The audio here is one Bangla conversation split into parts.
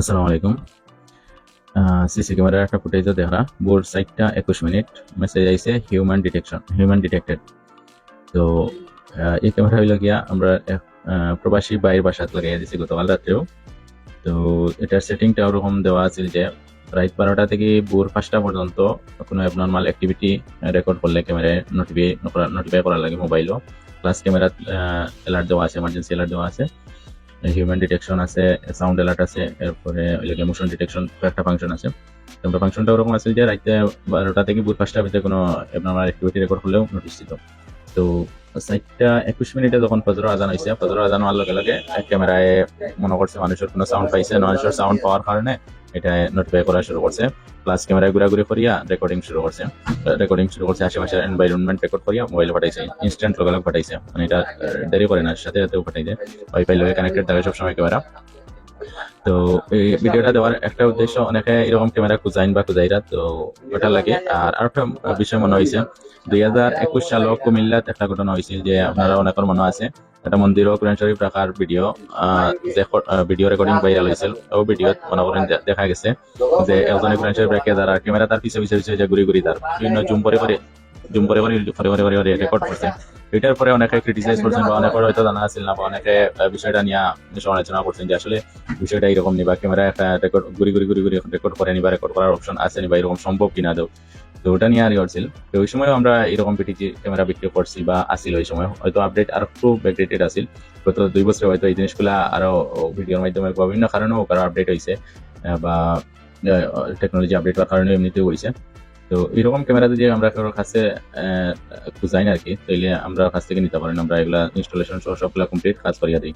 আসসালামু আলাইকুম। সিসি ক্যামেরার একটা ফুটেজ দেখা বোর্ড সাইডটা একুশ মিনিট। মেসেজ আইসে হিউম্যান ডিটেকশন হিউম্যান ডিটেক্টেড তো এই ক্যামেরা হইল গিয়া আমরা প্রবাসী বাইরের বাসাত লাগাই দিছি গতকাল রাত্রেও। তো, এটার সেটিংটা ওরকম দেওয়া আছে যে, রাত বারোটা থেকে ভোর পাঁচটা পর্যন্ত কোনো অ্যাবনর্মাল অ্যাক্টিভিটি রেকর্ড করলে ক্যামেরায় নোটিফাই নোটিফাই করার লাগে মোবাইলও প্লাস ক্যামেরা অ্যালার্ট দেওয়া আছে এমার্জেন্সি অ্যালার্ট দেওয়া আছে। হিউম্যান ডিটেকশন আছে সাউন্ড অ্যালার্ট আছে, এরপরে ওইটাকে মোশন ডিটেকশন একটা ফাংশন আছে। তোমরা ফাংশনটা ওরকম আছে যে রাইতে বারোটা থেকে বুধ পাঁচটা ভিতরে কোনো আপনার অ্যাক্টিভিটি রেকর্ড হলেও নোটিস দিত। তো সাইটটা একুশ মিনিটে যখন ফজর আজান হয়েছে ফজর আজান হওয়ার লগে লগে ক্যামেরায় মনে করছে মানুষের কোনো সাউন্ড পাইছে মানুষের সাউন্ড পাওয়ার কারণে এটা নোটিফাই করা শুরু করছে প্লাস ক্যামেরায় ঘুরাঘুরি করিয়া রেকর্ডিং শুরু করছে রেকর্ডিং শুরু করছে আশেপাশে এনভাইরনমেন্ট রেকর্ড করিয়া মোবাইলে পাঠাইছে ইনস্ট্যান্ট লগে লগে পাঠাইছে মানে এটা দেরি করে না সাথে সাথেও পাঠাই দেয়। ওয়াইফাই লগে কানেক্টেড থাকে সবসময় ক্যামেরা তো এই ভিডিওটা দেওয়ার একটা উদ্দেশ্য, অনেকে এরকম ক্যামেরা খুঁজাইন বা খুঁজাইরা, তো ওটা লাগে। আর আরেকটা বিষয় মনে হয়েছে দুই হাজার একুশ সাল কুমিল্লাত একটা ঘটনা হয়েছিল যে আপনারা অনেকের মনে আছে একটা মন্দিরও কোরআন শরীফ রাখার ভিডিও ভিডিও রেকর্ডিং ভাইরাল হয়েছিল ও ভিডিওত মনে করেন দেখা গেছে যে একজনে কোরআন শরীফ রেখে যারা ক্যামেরা তার পিছে পিছে পিছে যে ঘুরি ঘুরি তার বিভিন্ন জুম করে করে জুম করে করে করে করে রেকর্ড করছে এটার পরে অনেকে ক্রিটিসাইজ করছেন বা অনেকের হয়তো জানা আছিল না বা অনেকে বিষয়টা নিয়ে সমালোচনা করছেন যে আসলে বিষয়টা এরকম নিবা ক্যামেরা একটা রেকর্ড ঘুরি ঘুরি ঘুরি ঘুরি রেকর্ড করে নিবা রেকর্ড করার অপশন আছে নিবা এরকম সম্ভব কিনা দেও তো ওটা নিয়ে আর করছিল তো ওই সময় আমরা এরকম পিটিজি ক্যামেরা বিক্রি করছি বা আসিল ওই সময় হয়তো আপডেট আর একটু ব্যাকডেটেড আসিল গত দুই বছরে হয়তো এই জিনিসগুলা আরও ভিডিওর মাধ্যমে বিভিন্ন কারণেও কারও আপডেট হয়েছে বা টেকনোলজি আপডেট হওয়ার কারণে এমনিতেও হয়েছে তো এরকম ক্যামেরা যদি আমরা কারোর কাছে আহ, খুঁজাই না আর কি তাইলে আমরা কাছ থেকে নিতে পারেন। আমরা এগুলা ইনস্টলেশন সহ সবগুলা কমপ্লিট কাজ করিয়া দিই।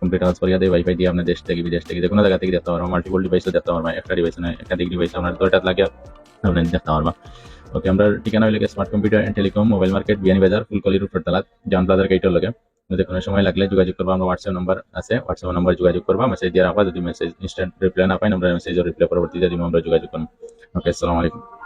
কমপ্লিট কাজ করিয়া দিই ওয়াইফাই দিয়ে আপনার দেশ থেকে বিদেশ থেকে যে কোনো জায়গা থেকে দেখতে পারব। মাল্টিপল ডিভাইসও দেখতে পারব একটা ডিভাইস না একাধিক ডিভাইস আপনার দুইটা লাগে আপনি দেখতে পারবা। ওকে আমরা ঠিকানা হইলে smart computer and telecom mobile market Beani Bazar ফুলকলির উপর তালাত জান প্লাজার গেটের লগে। যদি কোনো সময় লাগলে যোগাযোগ করব আমরা হোয়াটসঅ্যাপ নাম্বার আছে হোয়াটসঅ্যাপ নাম্বার যোগাযোগ করবা মেসেজ দিয়ে রাখবা যদি মেসেজ ইনস্ট্যান্ট রিপ্লাই না পাই আমরা মেসেজের রিপ্লাই পরবর্তীতে দিব আমরা যোগাযোগ করব ওকে আসসালামু আলাইকুম।